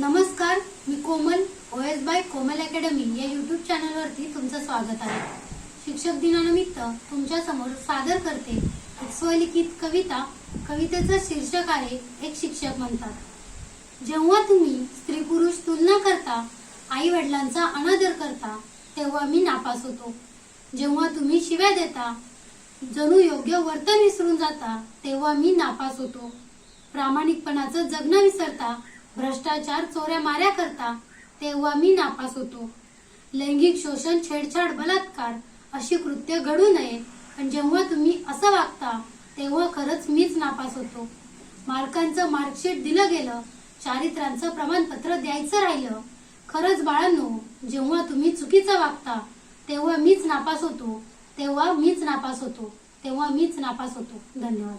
नमस्कार मी Komal O S by Komal academy या YouTube चॅनलवरती तुमचं स्वागत आहे. शिक्षक दिनानिमित्त तुमच्यासमोर सादर करते एक स्वलिखित कविता. कवितेचं शीर्षक आहे एक शिक्षक म्हणतात. जेव्हा तुम्ही स्त्री पुरुष तुलना करता आई वडिलांचा अनादर करता तेव्हा मी नापास होतो. जेव्हा तुम्ही शिव्या देता जणू योग्य वर्तन विसरून जाता तेव्हा मी नापास होतो. प्रामाणिकपणाचं जगणं विसरता भ्रष्टाचार चोऱ्या माऱ्या करता तेव्हा मी नापास होतो. लैंगिक शोषण छेडछाड बलात्कार अशी कृत्य घडू नये. पण जेव्हा तुम्ही असं वागता तेव्हा खरंच मीच नापास होतो. मार्कांचं मार्कशीट दिलं गेलं चारित्रांचं प्रमाणपत्र द्यायचं राहिलं. खरंच बाळांनो जेव्हा तुम्ही चुकीचं वागता तेव्हा मीच नापास होतो. तेव्हा मीच नापास होतो. तेव्हा मीच नापास होतो. धन्यवाद.